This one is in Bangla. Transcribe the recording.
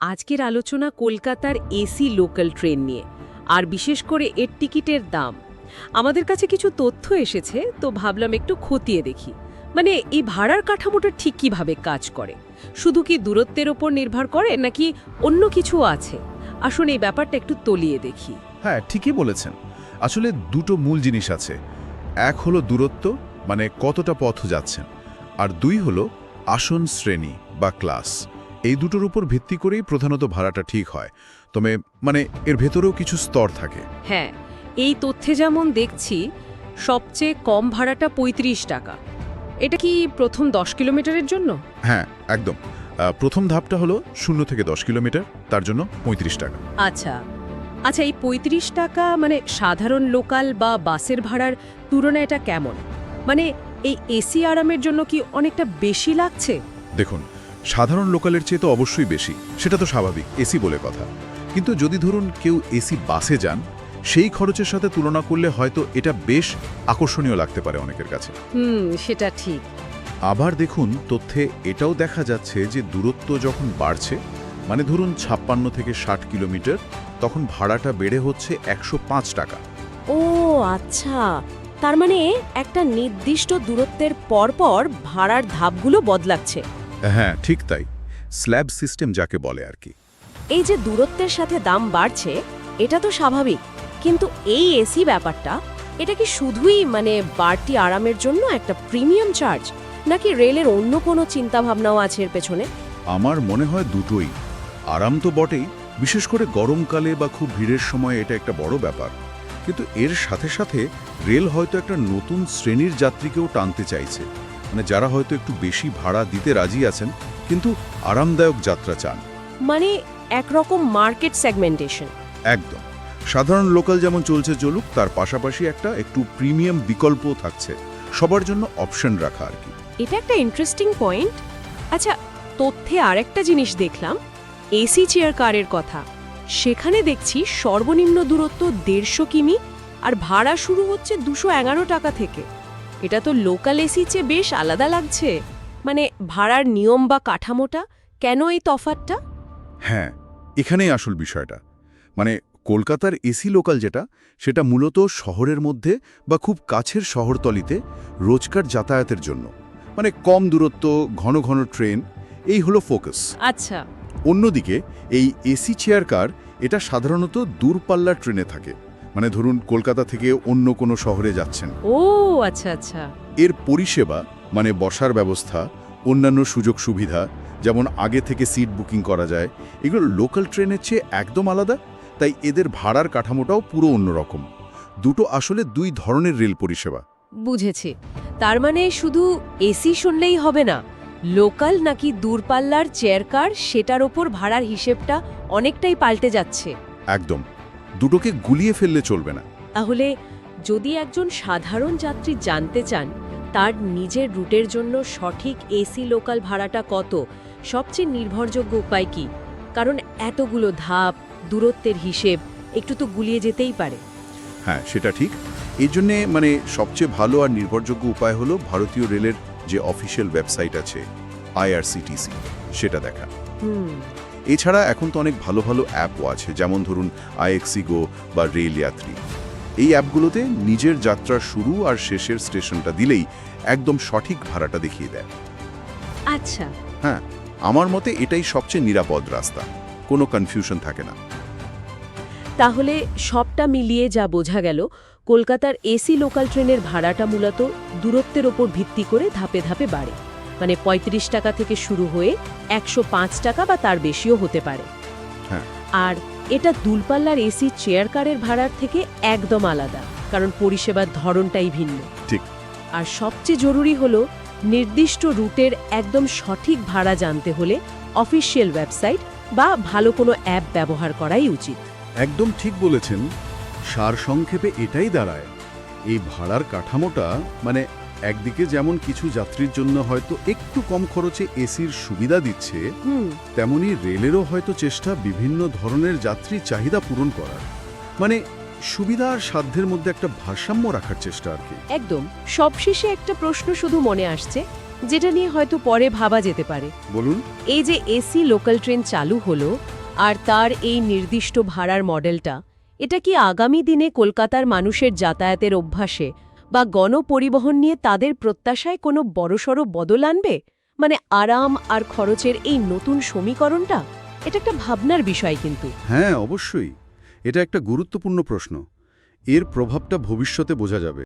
আজকের আলোচনা কলকাতার এসি লোকাল ট্রেন নিয়ে, আর বিশেষ করে এর টিকিটের দাম। আমাদের কাছে কিছু তথ্য এসেছে, তো ভাবলাম একটু খতিয়ে দেখি। মানে এই ভাড়ার কাঠামোটা ঠিক কীভাবে কাজ করে? শুধু কি দূরত্বের ওপর নির্ভর করে, নাকি অন্য কিছু আছে? আসুন এই ব্যাপারটা একটু তলিয়ে দেখি। হ্যাঁ ঠিকই বলেছেন। আসলে দুটো মূল জিনিস আছে। এক হলো দূরত্ব মানে কতটা পথ যাচ্ছেন, আর দুই হলো আসন শ্রেণি বা ক্লাস। এই দুটোর উপর ভিত্তি করেই প্রধানত ভাড়াটা ঠিক হয়। তবে মানে এর ভেতরেও কিছু স্তর থাকে। হ্যাঁ এই তথ্যে যেমন দেখছি সবচেয়ে কম ভাড়াটা ৩৫ টাকা। এটা কি প্রথম দশ কিলোমিটারের জন্য? হ্যাঁ একদম। প্রথম ধাপটা হলো শূন্য থেকে দশ কিলোমিটার তার জন্য ৩৫ টাকা। আচ্ছা। আচ্ছা এই ৩৫ টাকা মানে সাধারণ লোকাল বা বাসের ভাড়ার তুলনায় এটা কেমন? মানে এই এসি আরামের জন্য কি অনেকটা বেশি লাগছে? দেখুন সাধারণ লোকালের চেয়ে তো অবশ্যই বেশি সেটা তো স্বাভাবিক এসি বলে কথা। কিন্তু যদি ধরুন কেউ এসি বাসে যান সেই খরচের সাথে তুলনা করলে হয়তো এটা বেশ আকর্ষণীয় লাগতে পারে অনেকের কাছে। হুম সেটা ঠিক। আবার দেখুন তথ্যে এটাও দেখা যাচ্ছে যে দূরত্ব যখন বাড়ছে মানে ধরুন ছাপ্পান্ন থেকে ষাট কিলোমিটার তখন ভাড়াটা বেড়ে হচ্ছে একশো পাঁচ টাকা। ও আচ্ছা। তার মানে একটা নির্দিষ্ট দূরত্বের পরপর ভাড়ার ধাপগুলো বদলাচ্ছে। হ্যাঁ ঠিক তাই। স্ল্যাব সিস্টেম যাকে বলে আর কি। এই যে দূরত্বের সাথে দাম বাড়ছে এটা তো স্বাভাবিক। কিন্তু এই এসি ব্যাপারটা এটা কি শুধুই মানে বাড়তি আরামের জন্য একটা প্রিমিয়াম চার্জ? নাকি রেলের অন্য কোনো চিন্তাভাবনাও আছে এর পেছনে? আমার মনে হয় দুটোই। আরাম তো বটেই বিশেষ করে গরমকালে বা খুব ভিড়ের সময় এটা একটা বড় ব্যাপার। কিন্তু এর সাথে সাথে রেল হয়তো একটা নতুন শ্রেণির যাত্রীকেও টানতে চাইছে। মানে যারা হয়তো একটু বেশি ভাড়া দিতে রাজি আছেন কিন্তু আরামদায়ক যাত্রা চান। মানে একরকম মার্কেট সেগমেন্টেশন। একদম। সাধারণ লোকাল যেমন চলছে চলুক তার পাশাপাশি একটা একটু প্রিমিয়াম বিকল্পও থাকছে। সবার জন্য অপশন রাখা আর কি। এটা একটা ইন্টারেস্টিং পয়েন্ট আচ্ছা তথ্যে আরেকটা জিনিস দেখলাম এসি চেয়ার কারের কথা। সেখানে দেখছি সর্বনিম্ন দূরত্ব দেড়শো কিমি আর ভাড়া শুরু হচ্ছে দুশো এগারো টাকা থেকে। এটা তো লোকাল এসি চেয়ে বেশ আলাদা লাগছে। মানে ভাড়ার নিয়ম বা কাঠামোটা কেন এই তফাতটা হ্যাঁ এখানেই আসল বিষয়টা। মানে কলকাতার এসি লোকাল যেটা সেটা মূলত শহরের মধ্যে বা খুব কাছের শহরতলিতে রোজকার যাতায়াতের জন্য। মানে কম দূরত্ব ঘন ঘন ট্রেন এই হলো ফোকাস আচ্ছা। অন্যদিকে এই এসি চেয়ার কার এটা সাধারণত দূরপাল্লার ট্রেনে থাকে। মানে ধরুন কলকাতা থেকে অন্য কোনো শহরে যাচ্ছেন। ও আচ্ছা আচ্ছা। এর পরিষেবা মানে বসার ব্যবস্থা অন্যান্য সুযোগ সুবিধা যেমন আগে থেকে সিট বুকিং করা যায় এগুলো লোকাল ট্রেনের চেয়ে একদম আলাদা তাই এদের ভাড়ার কাঠামোটাও পুরো অন্যরকম। দুটো আসলে দুই ধরনের রেল পরিষেবা। বুঝেছি। তার মানে শুধু এসি শুনলেই হবে না লোকাল নাকি দূরপাল্লার চেয়ার কার সেটার ওপর ভাড়ার হিসেবটা অনেকটাই পাল্টে যাচ্ছে। একদম। দুটোকে গুলিয়ে ফেললে চলবে না। তাহলে যদি একজন সাধারণ যাত্রী জানতে চান তার নিজের রুটের জন্য সঠিক এসি লোকাল ভাড়াটা কত সবচেয়ে নির্ভরযোগ্য উপায় কি? কারণ এতগুলো ধাপ দূরত্বের হিসেব একটু তো গুলিয়ে যেতেই পারে। হ্যাঁ সেটা ঠিক। এই জন্যে মানে সবচেয়ে ভালো আর নির্ভরযোগ্য উপায় হলো ভারতীয় রেলের যে অফিসিয়াল ওয়েবসাইট আছে আইআরসিটিসি সেটা দেখা। হুম। এছাড়া এখন তো অনেক ভালো ভালো অ্যাপও আছে যেমন ধরুন আইএক্সিগো বা রেল যাত্রী। এই অ্যাপগুলোতে নিজের যাত্রার শুরু আর শেষের স্টেশনটা দিলেই একদম সঠিক ভাড়াটা দেখিয়ে দেয়। আচ্ছা। হ্যাঁ আমার মতে এটাই সবচেয়ে নিরাপদ রাস্তা কোনো কনফিউশন থাকে না। তাহলে সবটা মিলিয়ে যা বোঝা গেল কলকাতার এসি লোকাল ট্রেনের ভাড়াটা মূলত দূরত্বের ওপর ভিত্তি করে ধাপে ধাপে বাড়ে। মানে ৩৫ টাকা থেকে শুরু হয়ে একশো পাঁচ টাকা বা তার বেশিও হতে পারে। হ্যাঁ। আর এটা দূরপাল্লার এসি চেয়ার কারের ভাড়ার থেকে একদম আলাদা কারণ পরিষেবার ধরনটাই ভিন্ন। ঠিক। আর সবচেয়ে জরুরি হলো নির্দিষ্ট রুটের একদম সঠিক ভাড়া জানতে হলে অফিসিয়াল ওয়েবসাইট বা ভালো কোনো অ্যাপ ব্যবহার করাই উচিত। একদম ঠিক বলেছেন। সারসংক্ষেপে এটাই দাঁড়ায়। এই ভাড়ার কাঠামোটা মানে একদিকে যেমন কিছু যাত্রীর জন্য হয়তো একটু কম খরচে এসির সুবিধা দিচ্ছে তেমনি রেলেরও হয়তো চেষ্টা বিভিন্ন ধরনের যাত্রী চাহিদা পূরণ করার। মানে সুবিধা আর সাধ্যের মধ্যে একটা ভারসাম্য রাখার চেষ্টা আর কি। একদম। সবশেষে একটা প্রশ্ন শুধু মনে আসছে যেটা নিয়ে হয়তো পরে ভাবা যেতে পারে। বলুন। এই যে এসি লোকাল ট্রেন চালু হলো আর তার এই নির্দিষ্ট ভাড়ার মডেলটা এটা কি আগামী দিনে কলকাতার মানুষের যাতায়াতের অভ্যাসে বা গণপরিবহন নিয়ে তাদের প্রত্যাশায় কোনো বড়সড় বদল আনবে? মানে আরাম আর খরচের এই নতুন সমীকরণটা? এটা একটা ভাবনার বিষয় কিন্তু। হ্যাঁ অবশ্যই। এটা একটা গুরুত্বপূর্ণ প্রশ্ন। এর প্রভাবটা ভবিষ্যতে বোঝা যাবে।